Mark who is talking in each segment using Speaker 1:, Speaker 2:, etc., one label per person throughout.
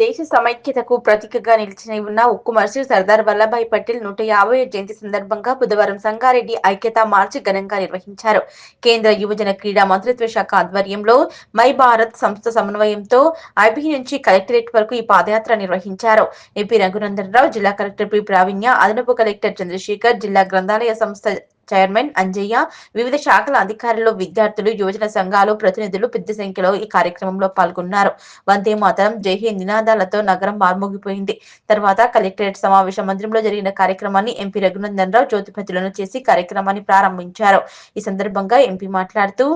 Speaker 1: దేశ సమైక్యతకు ప్రతీకగా నిలిచిన ఉన్న ఉక్కు మహర్షి సర్దార్ వల్లభాయ్ పటేల్ నూట యాభై జయంతి సందర్భంగా బుధవారం సంగారెడ్డి ఐక్యతా మార్చి ఘనంగా నిర్వహించారు. కేంద్ర యువజన క్రీడా మంత్రిత్వ శాఖ ఆధ్వర్యంలో మై భారత్ సంస్థ సమన్వయంతో ఐబీ నుంచి కలెక్టరేట్ వరకు ఈ పాదయాత్ర నిర్వహించారు. ఏపీ రఘునందన్ రావు జిల్లా కలెక్టర్ పి. ప్రావీణ్య అదనపు కలెక్టర్ చంద్రశేఖర్ జిల్లా గ్రంథాలయ సంస్థ చైర్మన్ అంజయ్య వివిధ శాఖల అధికారులు విద్యార్థులు యువజన సంఘాలు ప్రతినిధులు పెద్ద సంఖ్యలో ఈ కార్యక్రమంలో పాల్గొన్నారు. వందే మాతరం జై హింద్ నినాదాలతో నగరం మార్మోగిపోయింది. తర్వాత కలెక్టరేట్ సమావేశ మందిరంలో జరిగిన కార్యక్రమాన్ని ఎంపీ రఘునందన్ రావు జ్యోతిపతులను చేసి కార్యక్రమాన్ని ప్రారంభించారు. ఈ సందర్భంగా ఎంపీ మాట్లాడుతూ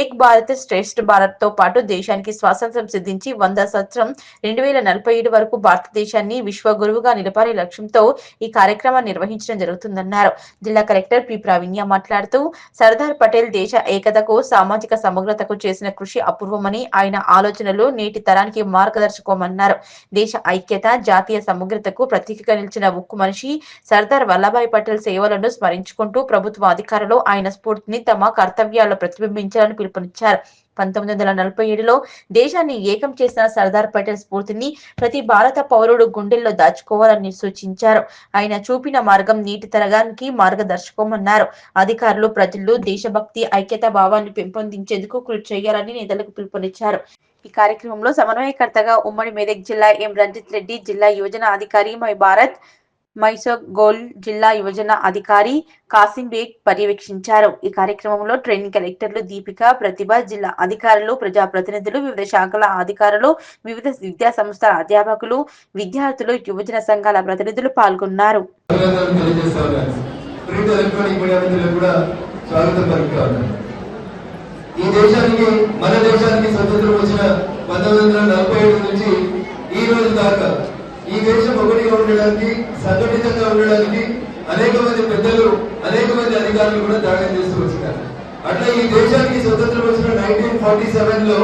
Speaker 1: ఏక్ భారత్ శ్రేష్ఠ భారత్తో పాటు దేశానికి స్వాతంత్రం సిద్ధించి వంద సంవత్సరం రెండు వేల నలభై ఏడు వరకు భారతదేశాన్ని విశ్వ గురువుగా నిలపాలనే లక్ష్యంతో ఈ కార్యక్రమాన్ని నిర్వహించడం జరుగుతుందన్నారు. జిల్లా కలెక్టర్ పి. ప్రావీణ్య మాట్లాడుతూ సర్దార్ పటేల్ దేశ ఏకతకు సామాజిక సమగ్రతకు చేసిన కృషి అపూర్వమని ఆయన ఆలోచనలు నేటి తరానికి మార్గదర్శకమన్నారు. దేశ ఐక్యత జాతీయ సమగ్రతకు ప్రతీకగా నిలిచిన ఉక్కు మనిషి సర్దార్ వల్లభాయ్ పటేల్ సేవలను స్మరించుకుంటూ ప్రభుత్వ అధికారులు ఆయన స్ఫూర్తిని తమ కర్తవ్యాల్లో ప్రతిబింబించాలని పిలుపునిచ్చారు. పంతొమ్మిది వందల నలభై ఏడులో దేశాన్ని ఏకం చేసిన సర్దార్ పటేల్ స్ఫూర్తిని ప్రతి భారత పౌరుడు గుండెల్లో దాచుకోవాలని సూచించారు. ఆయన చూపిన మార్గం నీటి తరగానికి మార్గదర్శకమన్నారు. అధికారులు ప్రజలు దేశభక్తి ఐక్యత భావాన్ని పెంపొందించేందుకు కృషి చేయాలని నేతలకు పిలుపునిచ్చారు. ఈ కార్యక్రమంలో సమన్వయకర్తగా ఉమ్మడి మెదక్ జిల్లా ఎం. రంజిత్ రెడ్డి జిల్లా యువజన అధికారి మై భారత్ మైసూర్ గోల్ జిల్లా యువజన అధికారి కాసిం బేగ్ పర్యవేక్షించారు. ఈ కార్యక్రమంలో ట్రైనింగ్ కలెక్టర్లు దీపిక ప్రతిభ జిల్లా అధికారులు ప్రజాప్రతినిధులు వివిధ శాఖల అధికారులు వివిధ విద్యా సంస్థల అధ్యాపకులు విద్యార్థులు యువజన సంఘాల ప్రతినిధులు పాల్గొన్నారు.
Speaker 2: ఈ దేశానికి మన దేశానికి స్వతంత్రం వచ్చిన పంతొమ్మిది వందల నలభై ఏడు నుంచి ఈ రోజు దాకా ఈ దేశం ఒకటిగా ఉండడానికి సంఘటితంగా ఉండడానికి అనేక మంది పెద్దలు అనేక మంది అధికారులు కూడా త్యాగం చేస్తూ వచ్చినారు. అట్లా ఈ దేశానికి స్వతంత్రం వచ్చిన నైన్టీన్ ఫార్టీ సెవెన్లో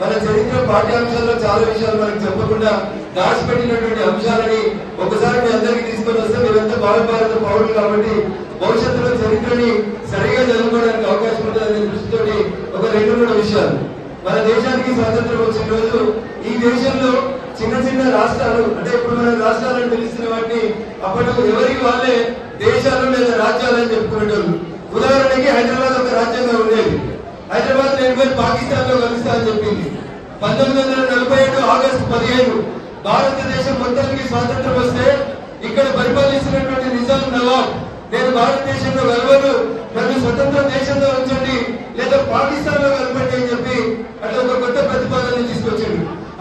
Speaker 2: మన చరిత్ర పాఠ్యాంశాల్లో చాలా విషయాలు మనకు చెప్పకుండా దాచిపెట్టినటువంటి అంశాలని ఒకసారి మీ అందరికీ తీసుకొని వస్తే మీరంతా భావి భారత పౌరులు కాబట్టి భవిష్యత్తులో చరిత్రని సరిగా చదువుకోవడానికి అవకాశం ఉంటుందనే దృష్టితోటి ఒక రెండు మూడు విషయాలు. మన దేశానికి స్వాతంత్రం వచ్చిన రోజు ఈ దేశంలో చిన్న చిన్న రాష్ట్రాలు అంటే ఇప్పుడు మన రాష్ట్రాలను పిలిచిన వాటిని అప్పట్లో ఎవరికి వాళ్ళే దేశాలు లేదా రాజ్యాలు అని చెప్పుకునేటోళ్ళు. ఉదాహరణకి హైదరాబాద్ ఒక రాజ్యంగా ఉండేది. హైదరాబాద్ నేను పోయి పాకిస్తాన్లో కలుస్తా అని చెప్పింది. పంతొమ్మిది వందల నలభై ఏడు ఆగస్టు పదిహేను భారతదేశం మొత్తానికి స్వాతంత్రం వస్తే ఇక్కడ పరిపాలిస్తున్నటువంటి నిజాం నవాబ్. నేను భారతదేశంలో కలవను నన్ను స్వతంత్ర దేశంలో ఉంచండి లేదా పాకిస్తాన్లో కలపండి అని చెప్పి అట్లా ఒక కొత్త ప్రతిపాదన తీసుకొచ్చాడు.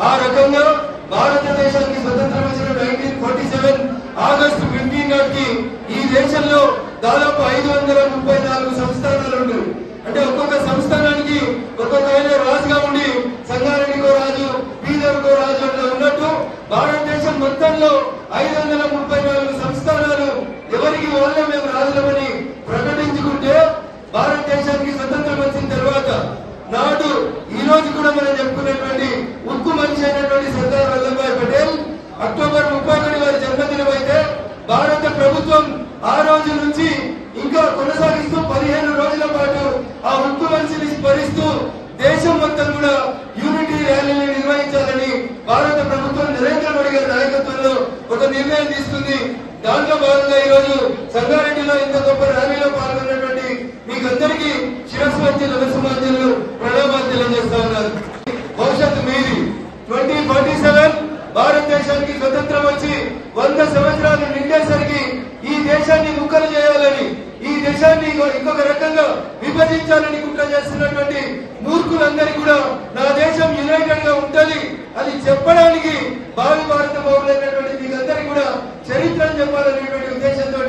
Speaker 2: ఆ రకంగా భారతదేశానికి స్వతంత్రం వచ్చిన nineteen forty seven August fifteen నాటికి ఈ దేశంలో దాదాపు ఐదు వందల ముప్పై నాలుగు సంస్థానాలు ఉండేవి అంటే ఒక్కొక్క సంస్థానానికి ఒక్కొక్క ఆయన రాజుగా ఉండి సంగారెడ్డికో రాజు బీదర్కో రాజు అట్లా ఉన్నట్టు భారతదేశం మొత్తంలో ఐదు వందల ముప్పై నాలుగు సంస్థానాలు ఎవరికి వాళ్ళే మేము రాజులమని ప్రకటించుకుంటే భారతదేశానికి స్వతంత్ర వచ్చిన తర్వాత నాడు ఈ రోజు కూడా మనం చెప్పుకున్నటువంటి ఉక్కు మనిషి అయినటువంటి సర్దార్ వల్లభాయ్ పటేల్ అక్టోబర్ ముప్పై ఒకటి వారి జన్మదినం అయితే భారత ప్రభుత్వం ఆ రోజు నుంచి ఇంకా కొనసాగిస్తూ పదిహేను రోజుల పాటు ఆ ఉక్కు మనిషిని స్మరిస్తూ దేశం మొత్తం కూడా యూనిటీ ర్యాలీని నిర్వహించాలని భారత ప్రభుత్వం నరేంద్ర మోడీ గారి నాయకత్వంలో ఒక నిర్ణయం తీసుకుంది. దాంట్లో భాగంగా ఈ రోజు సంగారెడ్డిలో ఇంత గొప్ప ర్యాలీలో పాల్గొన్నటువంటి మీకందరికీ శిరస్సు వచ్చి ప్రణామాలు తెలియజేస్తా ఉన్నారు. భవిష్యత్తు మీది. ట్వంటీ ఫార్టీ సెవెన్ భారతదేశానికి స్వతంత్రం వచ్చి వంద సంవత్సరాలు నిండేసరికి ఈ దేశాన్ని ముక్కలు దేశాన్ని ఇంకొక రకంగా విభజించాలని కుట్ర చేస్తున్నటువంటి మూర్ఖులందరికీ కూడా నా దేశం యునైటెడ్గా ఉంటది అది చెప్పడానికి భావి భారత పౌరులైనటువంటి మీకందరికీ కూడా చరిత్రను చెప్పాలనేటువంటి ఉద్దేశంతో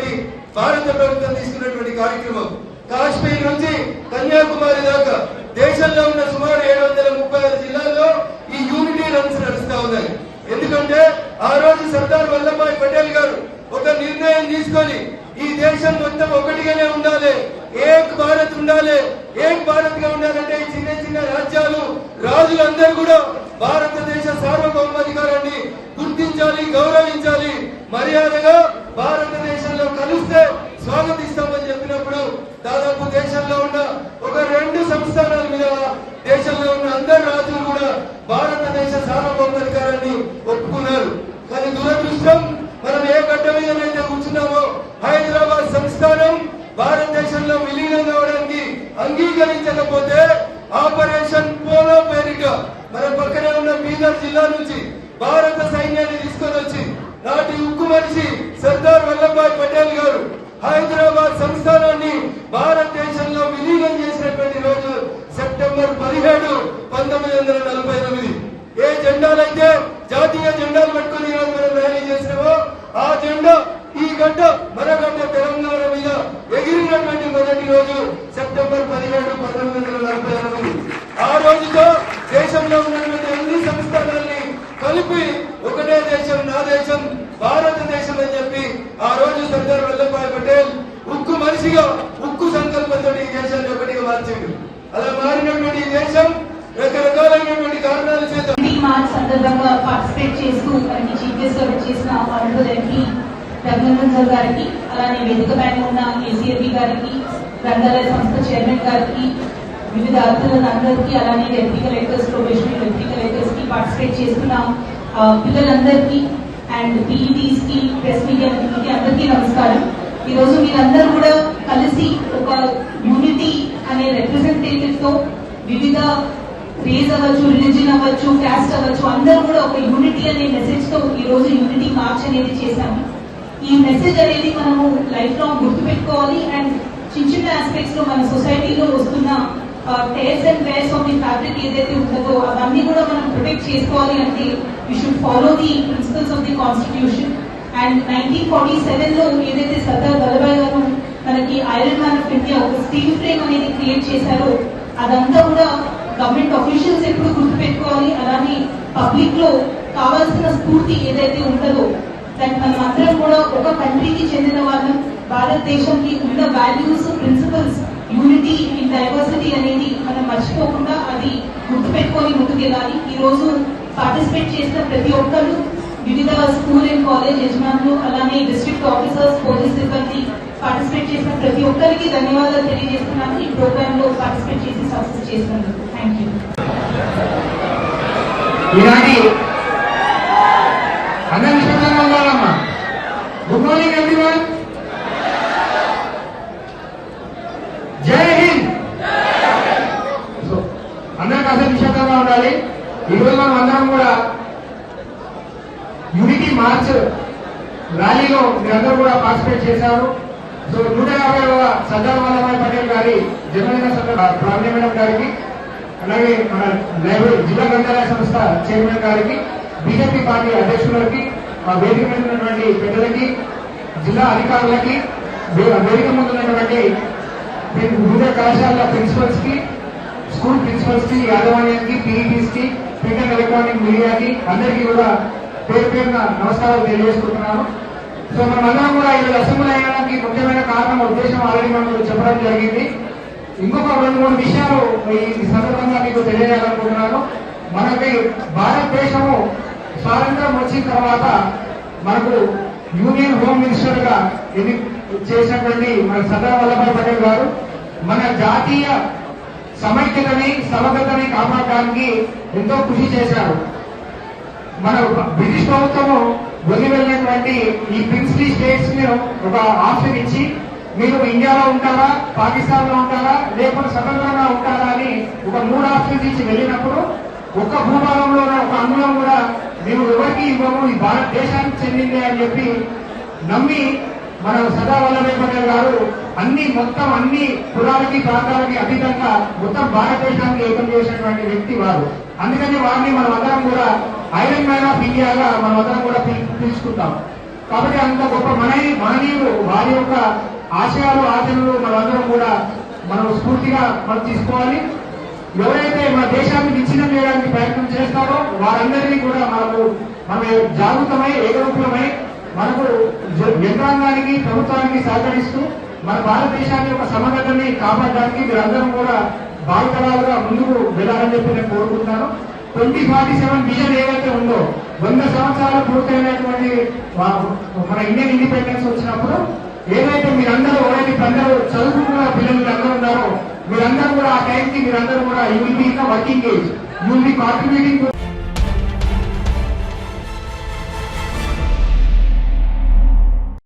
Speaker 2: భారత ప్రభుత్వం తీసుకున్నటువంటి కార్యక్రమం. కాశ్మీర్ నుంచి కన్యాకుమారి దాకా దేశంలో ఉన్న సుమారు ఏడు వందల ముప్పై ఆరు జిల్లాల్లో ఈ యూనిటీ రన్స్ నడుస్తా ఉన్నాయి ఎందుకంటే ఆ రోజు సర్దార్ వల్లభాయ్ పటేల్ గారు ఒక నిర్ణయం తీసుకొని దేశం మొత్తం ఒకటిగానే ఉండాలి. ఏక్ భారత్ ఉండాలి. ఏక్ భారత్గా ఉండాలంటే ఈ చిన్న చిన్న రాజ్యాలు రాజులందరూ కూడా భారతదేశ సార్వభౌమాధికారాన్ని గుర్తించాలి గౌరవించాలి. మర్యాదగా భారతదేశంలో కలిస్తే స్వాగతిస్తామని చెప్పినప్పుడు దాదాపు దేశంలో ఉన్న ఒక రెండు సంస్థానాల మీద దేశంలో ఉన్న అందరు రాజులు కూడా భారతదేశ సార్వభౌమ ఒప్పుకున్నారు అంగీకరించకపోతే ఆపరేషన్ పోలో పేరిట మన పక్కనే ఉన్న బీదర్ జిల్లా నుంచి భారత సైన్యాన్ని తీసుకొని వచ్చి నాటి ఉక్కు మనిషి సర్దార్ వల్లభాయ్ పటేల్ గారు హైదరాబాద్ సంస్థానాన్ని భారతదేశంలో విలీనం చేసినటువంటి రోజు సెప్టెంబర్ పదిహేడు పంతొమ్మిది వందల నలభై ఎనిమిది ఏ జెండాలైతే జాతీయ జెండాలు పట్టుకుని ఈరోజు మనం ర్యాలీ చేసినామో ఆ జెండా ఈ గడ్డ మన గడ్డ తెలంగాణ మీద ఎగిరినటువంటి మొదటి రోజు సెప్టెంబర్ పదిహేడు పంతొమ్మిది వందల నలభై ఎనిమిది ఆ రోజుతో దేశంలో ఉన్నటువంటి అన్ని సంస్థానాల్ని కలిపి ఒకటే దేశం నా దేశం భారతదేశం అని చెప్పి ఆ రోజు సర్దార్ వల్లభాయ్ పటేల్ ఉక్కు మనిషిగా ఉక్కు సంకల్పంతో ఈ దేశాన్ని ఒకటిగా మార్చిండు అలా మారినటువంటి ఈ దేశం రకరకాలైనటువంటి కారణాల చేత
Speaker 3: ఈ మార్చ్ సందర్భంగా పార్టిసిపేట్ చేస్తూ మనకి చీఫ్ గెస్ట్గా చేసిన ఆనరబుల్ ఎంపీ రఘునందన్ సార్ గారికి అలానే వేదిక పైన ఉన్న ఏసీఎబీ గారికి గ్రంథాలయ సంస్థ చైర్మన్ గారికి వివిధ అర్థులందరికీ అలానే డెప్యూటీ కలెక్టర్స్ ప్రొఫెషనల్ డెప్యూటీ కలెక్టర్స్కి పార్టిసిపేట్ చేస్తున్న పిల్లలందరికీ అండ్ పీఈటీస్కి ప్రెస్ మీడియా మిత్రులకి అందరికీ నమస్కారం. ఈ రోజు మీరందరూ కూడా కలిసి ఒక యూనిటీ అనే రిప్రజెంటేటివ్తో వివిధ రేజ్ అవ్వచ్చు రిలీజన్ అవ్వచ్చు క్యాస్ట్ అవ్వచ్చు అందరూ కూడా ఒక యూనిటీ అనే మెసేజ్తో ఈ రోజు యూనిటీ మార్చ్ అనేది చేశాము. ఈ మెసేజ్ అనేది మనము లైఫ్ లాంగ్ గుర్తుపెట్టుకోవాలి అండ్ చిన్న చిన్న ఆస్పెక్ట్స్లో మన సొసైటీలో వస్తున్న tears and wears of the fabric ఏదైతే ఉంటుందో అవన్నీ కూడా మనం ప్రొటెక్ట్ చేసుకోవాలి అంటే you should follow the principles of the constitution and nineteen forty సెవెన్లో ఏదైతే సర్దార్ వల్లభాయ్ గారు మనకి ఐరన్ మ్యాన్ ఆఫ్ ఇండియా ఒక స్టీల్ ఫ్రేమ్ అనేది క్రియేట్ చేశారో అదంతా కూడా గవర్నమెంట్ అఫీషియల్స్ ఎప్పుడు గుర్తుపెట్టుకోవాలి? అలానే పబ్లిక్లో కావాల్సిన స్ఫూర్తి ఏదైతే ఉంటుందో దానికి మనం అందరం కూడా ఒక కంట్రీకి చెందిన వాళ్ళం. భారతదేశంకి ఉన్న values principles unity in diversity అనేది మనం మర్చిపోకుండా అది గుర్తుపెట్టుకొని ముందుకెళ్ళాలి. ఈ రోజు పార్టిసిపేట్ చేసిన ప్రతి ఒక్కరు వివిధ స్కూల్ అండ్ కాలేజ్ యజమానులు అలానే డిస్ట్రిక్ట్ ఆఫీసర్స్ పోలీస్ సిబ్బంది పార్టిసిపేట్ చేసిన ప్రతి ఒక్కరికి ధన్యవాదాలు తెలియజేస్తున్నాను. ఈ ప్రోగ్రామ్లో పార్టిసిపేట్ చేసి సక్సెస్ చేసినందుకు థ్యాంక్ యూ
Speaker 4: ఈనాటి అన్న నిశ్శబ్దంగా ఉండాలమ్మా గుడ్ మార్నింగ్ ఎవ్రీవన్ జై హింద్. సో అందరం కాస్త నిశ్శబ్దంగా ఉండాలి. ఈరోజు మనం అందరం కూడా యూనిటీ మార్చ్ ర్యాలీలో మీరందరూ కూడా పార్టిసిపేట్ చేశారు. సో నూట యాభైవ సర్దార్ వల్లభాయ్ పటేల్ గారి జన్మదిన సందర్భ మేడం గారికి అలాగే మన లైబ్రరీ జిల్లా గ్రంథాలయ సంస్థ చైర్మన్ గారికి బీజేపీ పార్టీ అధ్యక్షులకి మా వేదిక మీద ఉన్నటువంటి పెద్దలకి జిల్లా అధికారులకి వేదిక ముందు ఉన్నటువంటి వివిధ కళాశాల ప్రిన్సిపల్స్కి స్కూల్ ప్రిన్సిపల్స్కి యాజమాన్యానికి పీఈటీస్కి ప్రింట్ ఎలక్ట్రానిక్ మీడియాకి అందరికీ కూడా పేరు పేరున నమస్కారాలు తెలియజేసుకుంటున్నాను. సో మనమందరం కూడా ఈరోజు అసెంబ్లీ అయ్యడానికి ముఖ్యమైన కారణం ఉద్దేశం ఆల్రెడీ మనం చెప్పడం జరిగింది. ఇంకొక రెండు మూడు విషయాలు ఈ సందర్భంగా మీకు తెలియజేయాలనుకుంటున్నాను. మనకి భారతదేశము స్వాతంత్రం వచ్చిన తర్వాత మనకు యూనియన్ హోమ్ మినిస్టర్గా ఎన్ని చేసినటువంటి మన సర్దార్ వల్లభాయ్ పటేల్ గారు మన జాతీయ సమైక్యతని సమగ్రతని కాపాడడానికి ఎంతో కృషి చేశారు. మన బ్రిటిష్ ప్రభుత్వము వదిలి వెళ్ళినటువంటి ఈ ప్రిన్సిపల్ స్టేట్స్ని ఒక ఆప్షన్ ఇచ్చి మీరు ఇండియాలో ఉంటారా పాకిస్తాన్లో ఉంటారా లేకపోతే స్వతంత్రంగా ఉంటారా అని ఒక మూడు ఆప్షన్స్ ఇచ్చి వెళ్ళినప్పుడు ఒక్క భూభాగంలో ఒక అంగుళం కూడా మేము ఎవరికి ఇవ్వము ఈ భారతదేశానికి చెందిందే అని చెప్పి నమ్మి మన సదా వల్లభాయ్ పటేల్ గారు అన్ని మొత్తం అన్ని కులాలకి ప్రాంతాలకి అతీతంగా మొత్తం భారతదేశానికి ఏకం చేసినటువంటి వ్యక్తి వారు. అందుకని వారిని మనం అందరం కూడా ఐరన్ మ్యాన్ ఆఫ్ ఇండియాగా మనం కూడా పిలు- పిలుచుకుంటాం కాబట్టి అంత గొప్ప మన మహనీయులు వారి యొక్క ఆశయాలు ఆచరణలు మనందరం కూడా మనం స్ఫూర్తిగా మనం తీసుకోవాలి. ఎవరైతే మన దేశాన్ని విచ్ఛిన్నం చేయడానికి ప్రయత్నం చేస్తారో వారందరినీ కూడా మనకు మనం జాగృతమై ఏకరూపులమై మనకు యంత్రాంగానికి ప్రభుత్వానికి సహకరిస్తూ మన భారతదేశాన్ని యొక్క సమగ్రతని కాపాడడానికి మీరందరం కూడా బాధితరాలుగా ముందుకు వెళ్ళాలని చెప్పి నేను కోరుకుంటున్నాను. ట్వంటీ ఫార్టీ సెవెన్ విజన్ ఏదైతే ఉందో వంద సంవత్సరాలు పూర్తయినటువంటి మన ఇండియన్ ఇండిపెండెన్స్ వచ్చినప్పుడు ఏదైతే మీరందరూ ఎవరైతే అందరూ చదువుకున్న పిల్లలు అందరూ ఉన్నారో మీరందరూ కూడా ఆ టైంకి మీరందరూ కూడా you will be working age you will be contributing